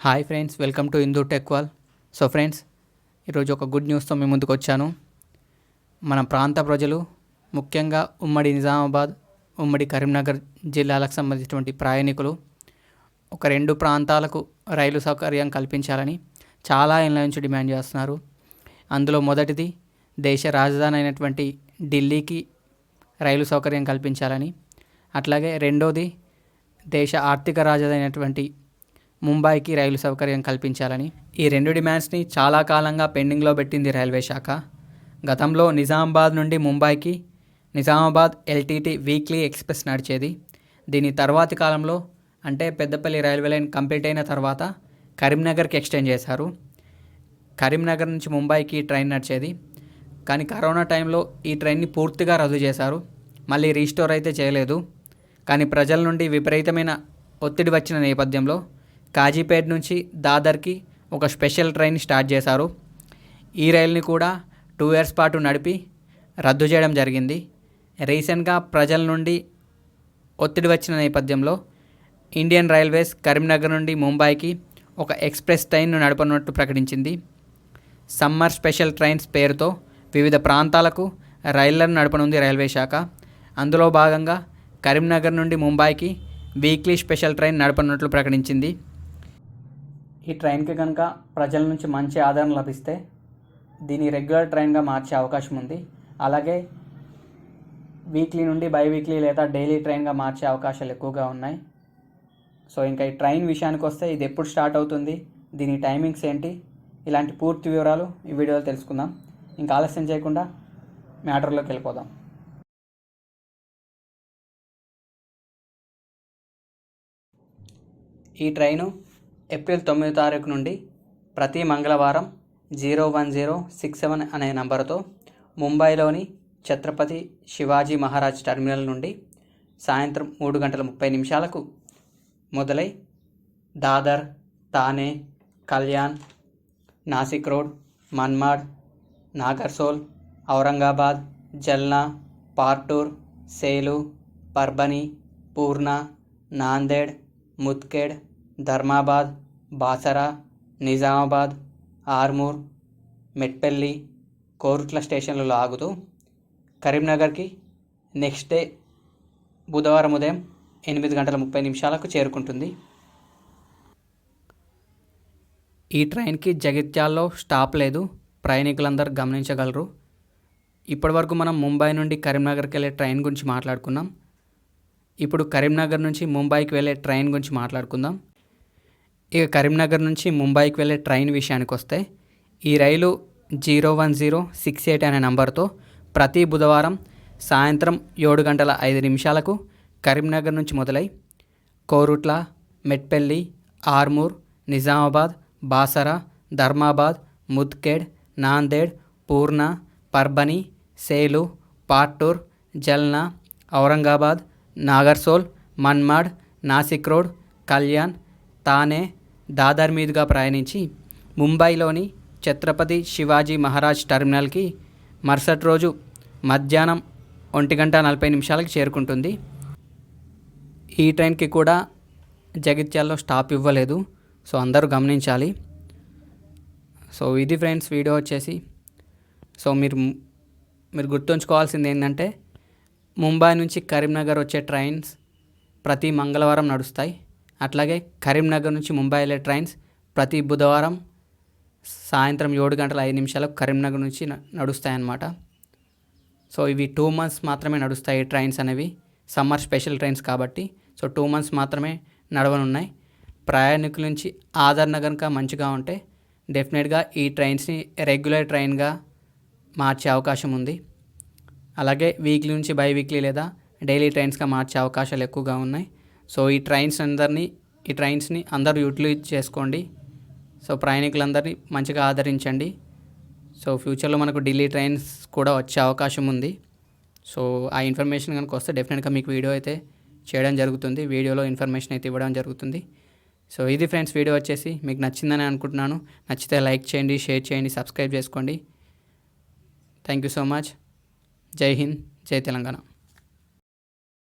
Hi friends welcome to Hindu టెక్వాల్ so friends ఈరోజు ఒక good న్యూస్తో మీ ముందుకు వచ్చాను. మన ప్రాంత ప్రజలు ముఖ్యంగా ఉమ్మడి నిజామాబాద్ ఉమ్మడి కరీంనగర్ జిల్లాలకు సంబంధించినటువంటి ప్రయాణికులు ఒక రెండు ప్రాంతాలకు రైలు సౌకర్యం కల్పించాలని చాలా ఏళ్ళ నుంచి డిమాండ్ చేస్తున్నారు. అందులో మొదటిది దేశ రాజధాని అయినటువంటి ఢిల్లీకి రైలు సౌకర్యం కల్పించాలని. అట్లాగే రెండోది దేశ ఆర్థిక రాజధాని అయినటువంటి ముంబైకి రైలు సౌకర్యం కల్పించాలని. ఈ రెండు డిమాండ్స్ని చాలా కాలంగా పెండింగ్లో పెట్టింది రైల్వే శాఖ. గతంలో నిజామాబాద్ నుండి ముంబైకి నిజామాబాద్ ఎల్టీటీ వీక్లీ ఎక్స్ప్రెస్ నడిచేది. దీని తర్వాతి కాలంలో అంటే పెద్దపల్లి రైల్వే లైన్ కంప్లీట్ అయిన తర్వాత కరీంనగర్కి ఎక్స్టెండ్ చేశారు. కరీంనగర్ నుంచి ముంబైకి ట్రైన్ నడిచేది. కానీ కరోనా టైంలో ఈ ట్రైన్ని పూర్తిగా రద్దు చేశారు. మళ్ళీ రీస్టోర్ అయితే చేయలేదు. కానీ ప్రజల నుండి విపరీతమైన ఒత్తిడి వచ్చిన నేపథ్యంలో కాజీపేట నుంచి దాదర్కి ఒక స్పెషల్ ట్రైన్ స్టార్ట్ చేశారు. ఈ రైల్ని కూడా టూ ఇయర్స్ పాటు నడిపి రద్దు చేయడం జరిగింది. రీసెంట్గా ప్రజల నుండి ఒత్తిడి వచ్చిన నేపథ్యంలో ఇండియన్ రైల్వేస్ కరీంనగర్ నుండి ముంబైకి ఒక ఎక్స్ప్రెస్ ట్రైన్ను నడపనున్నట్టు ప్రకటించింది. సమ్మర్ స్పెషల్ ట్రైన్స్ పేరుతో వివిధ ప్రాంతాలకు రైళ్ళను నడపనుంది రైల్వే శాఖ. అందులో భాగంగా కరీంనగర్ నుండి ముంబైకి వీక్లీ స్పెషల్ ట్రైన్ నడపనున్నట్లు ప్రకటించింది. ఈ ట్రైన్కి కనుక ప్రజల నుంచి మంచి ఆదరణ లభిస్తే దీన్ని రెగ్యులర్ ట్రైన్గా మార్చే అవకాశం ఉంది. అలాగే వీక్లీ నుండి బై వీక్లీ లేదా డైలీ ట్రైన్గా మార్చే అవకాశాలు ఎక్కువగా ఉన్నాయి. సో ఇంకా ఈ ట్రైన్ విషయానికి వస్తే ఇది ఎప్పుడు స్టార్ట్ అవుతుంది దీని టైమింగ్స్ ఏంటి ఇలాంటి పూర్తి వివరాలు ఈ వీడియోలో తెలుసుకుందాం. ఇంకా ఆలస్యం చేయకుండా మ్యాటర్లోకి వెళ్ళిపోదాం. ఈ ట్రైను ఏప్రిల్ తొమ్మిదో తారీఖు నుండి ప్రతి మంగళవారం zero one zero six seven అనే నంబరుతో ముంబైలోని ఛత్రపతి శివాజీ మహారాజ్ టెర్మినల్ నుండి సాయంత్రం మూడు గంటల ముప్పై నిమిషాలకు మొదలై దాదర్ తానే కళ్యాణ్ నాసిక్ రోడ్ మన్మాడ్ నాగర్సోల్ ఔరంగాబాద్ జల్నా పార్టూర్ సేలు పర్బని పూర్ణ నాందేడ్ ముత్కేడ్ ధర్మాబాద్ బాసరా నిజామాబాద్ ఆర్మూర్ మెట్పల్లి కోరుట్ల స్టేషన్లలో ఆగుతూ కరీంనగర్కి నెక్స్ట్ డే బుధవారం ఉదయం ఎనిమిది గంటల ముప్పై నిమిషాలకు చేరుకుంటుంది. ఈ ట్రైన్కి జగిత్యాల్లో స్టాప్ లేదు ప్రయాణికులందరూ గమనించగలరు. ఇప్పటివరకు మనం ముంబై నుండి కరీంనగర్కి వెళ్ళే ట్రైన్ గురించి మాట్లాడుకున్నాం. ఇప్పుడు కరీంనగర్ నుంచి ముంబైకి వెళ్ళే ట్రైన్ గురించి మాట్లాడుకుందాం. ఇక కరీంనగర్ నుంచి ముంబైకి వెళ్ళే ట్రైన్ విషయానికి వస్తే ఈ రైలు zero one zero six eight అనే నంబర్తో ప్రతి బుధవారం సాయంత్రం ఏడు గంటల ఐదు నిమిషాలకు కరీంనగర్ నుంచి మొదలై కోరుట్ల మెట్పల్లి ఆర్మూర్ నిజామాబాద్ బాసరా ధర్మాబాద్ ముత్కేడ్ నాందేడ్ పూర్ణ పర్బని సేలు పాట్టూర్ జల్నా ఔరంగాబాద్ నాగర్సోల్ మన్మాడ్ నాసిక్ రోడ్ కళ్యాణ్ తానే దాదర్ మీదుగా ప్రయాణించి ముంబైలోని ఛత్రపతి శివాజీ మహారాజ్ టెర్మినల్కి మరుసటి రోజు మధ్యాహ్నం ఒంటి గంట నలభై నిమిషాలకి చేరుకుంటుంది. ఈ ట్రైన్కి కూడా జగిత్యాల్లో స్టాప్ ఇవ్వలేదు. సో అందరూ గమనించాలి. సో ఇది ఫ్రెండ్స్ వీడియో వచ్చేసి. సో మీరు మీరు గుర్తుంచుకోవాల్సింది ఏంటంటే ముంబై నుంచి కరీంనగర్ వచ్చే ట్రైన్స్ ప్రతి మంగళవారం నడుస్తాయి. అట్లాగే కరీంనగర్ నుంచి ముంబై వెళ్ళే ట్రైన్స్ ప్రతి బుధవారం సాయంత్రం ఏడు గంటల ఐదు నిమిషాలకు కరీంనగర్ నుంచి నడుస్తాయన్నమాట. సో ఇవి టూ మంత్స్ మాత్రమే నడుస్తాయి ట్రైన్స్ అనేవి. సమ్మర్ స్పెషల్ ట్రైన్స్ కాబట్టి. సో టూ మంత్స్ మాత్రమే నడవనున్నాయి. ప్రయాణికుల నుంచి ఆదరణ కనుక మంచిగా ఉంటే డెఫినెట్గా ఈ ట్రైన్స్ని రెగ్యులర్ ట్రైన్గా మార్చే అవకాశం ఉంది. అలాగే వీక్లీ నుంచి బై వీక్లీ లేదా డైలీ ట్రైన్స్గా మార్చే అవకాశాలు ఎక్కువగా ఉన్నాయి. సో ఈ ట్రైన్స్ అందరినీ ఈ ట్రైన్స్ని అందరూ యూటిలైజ్ చేసుకోండి. సో ప్రయాణికులందరినీ మంచిగా ఆదరించండి. సో ఫ్యూచర్లో మనకు ఢిల్లీ ట్రైన్స్ కూడా వచ్చే అవకాశం ఉంది. సో ఆ ఇన్ఫర్మేషన్ కనుక వస్తే డెఫినెట్గా మీకు వీడియో అయితే చేయడం జరుగుతుంది. వీడియోలో ఇన్ఫర్మేషన్ అయితే ఇవ్వడం జరుగుతుంది. సో ఇది ఫ్రెండ్స్ వీడియో వచ్చేసి. మీకు నచ్చిందని అనుకుంటున్నాను. నచ్చితే లైక్ చేయండి షేర్ చేయండి సబ్స్క్రైబ్ చేసుకోండి. Thank you so much. జై హింద్ జై తెలంగాణ.